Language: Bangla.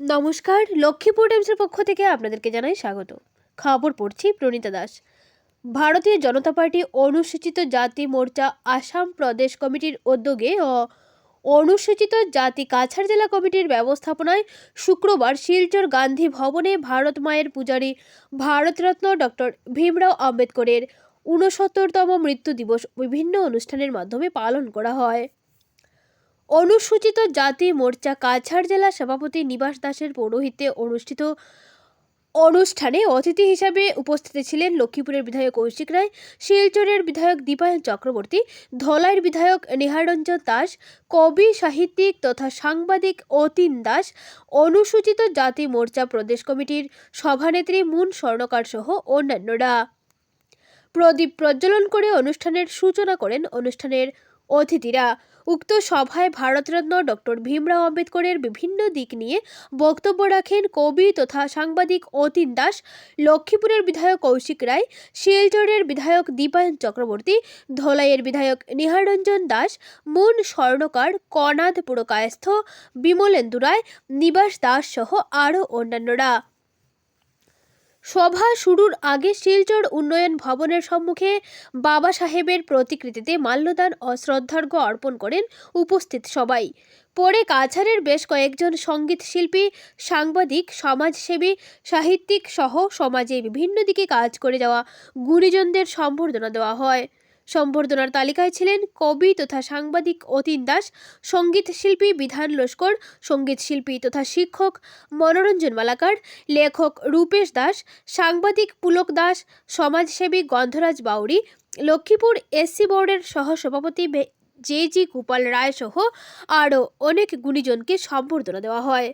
নমস্কার, লক্ষ্মীপুর টাইমসের পক্ষ থেকে আপনাদেরকে জানাই স্বাগত। খবর পড়ছি প্রণীতা দাস। ভারতীয় জনতা পার্টি অনুসূচিত জাতি মোর্চা আসাম প্রদেশ কমিটির উদ্যোগে ও অনুসূচিত জাতি কাছাড় জেলা কমিটির ব্যবস্থাপনায় শুক্রবার শিলচর গান্ধী ভবনে ভারত মায়ের পূজারী ভারতরত্ন ডক্টর ভীমরাও আম্বেদকরের ঊনসত্তরতম মৃত্যু দিবস বিভিন্ন অনুষ্ঠানের মাধ্যমে পালন করা হয়। অনুসূচিত জাতি মোর্চা কাছাড় জেলা সভাপতি নিবাস দাসের পৌরোহিত্যে অনুষ্ঠিত অনুষ্ঠানে অতিথি হিসাবে উপস্থিত ছিলেন লক্ষ্মীপুরের বিধায়ক কৌশিক রায়, শিলচরের বিধায়ক দীপায়ন চক্রবর্তী, ধলাইয়ের বিধায়ক নেহারঞ্জন দাস, কবি সাহিত্যিক তথা সাংবাদিক অতীন দাস, অনুসূচিত জাতি মোর্চা প্রদেশ কমিটির সভানেত্রী মুন স্বর্ণকার সহ অন্যান্যরা। প্রদীপ প্রজ্বলন করে অনুষ্ঠানের সূচনা করেন অনুষ্ঠানের অতিথিরা। উক্ত সভায় ভারতরত্ন ডক্টর ভীমরাও আম্বেদকরের বিভিন্ন দিক নিয়ে বক্তব্য রাখেন কবি তথা সাংবাদিক অতীন দাস, লক্ষ্মীপুরের বিধায়ক কৌশিক রায়, শিলচরের বিধায়ক দীপায়ন চক্রবর্তী, ধলাইয়ের বিধায়ক নিহারঞ্জন দাস, মুন স্বর্ণকার, কনাদ পুরকায়স্থ, বিমলেন্দু রায়, নিবাস দাস সহ আরও অন্যান্যরা। সভা শুরুর আগে শিলচর উন্নয়ন ভবনের সম্মুখে বাবা সাহেবের প্রতিকৃতিতে মাল্যদান ও শ্রদ্ধার্ঘ্য অর্পণ করেন উপস্থিত সবাই। পরে কাছাড়ের বেশ কয়েকজন সংগীত শিল্পী, সাংবাদিক, সমাজসেবী, সাহিত্যিক সহ সমাজে বিভিন্ন দিকে কাজ করে যাওয়া গুণীজনদের সম্বর্ধনা দেওয়া হয়। সম্বর্ধনার তালিকায় ছিলেন কবি তথা সাংবাদিক অতীন দাস, সংগীত শিল্পী বিধান লস্কর, সংগীত শিল্পী তথা শিক্ষক মনোরঞ্জন মালাকার, লেখক রূপেশ দাস, সাংবাদিক পুলক দাস, সমাজসেবী গন্ধরাজ বাউরি, লক্ষ্মীপুর এসসি বোর্ডের সহসভাপতি জে জি গোপাল রায় সহ আরও অনেক গুণীজনকে সম্বর্ধনা দেওয়া হয়।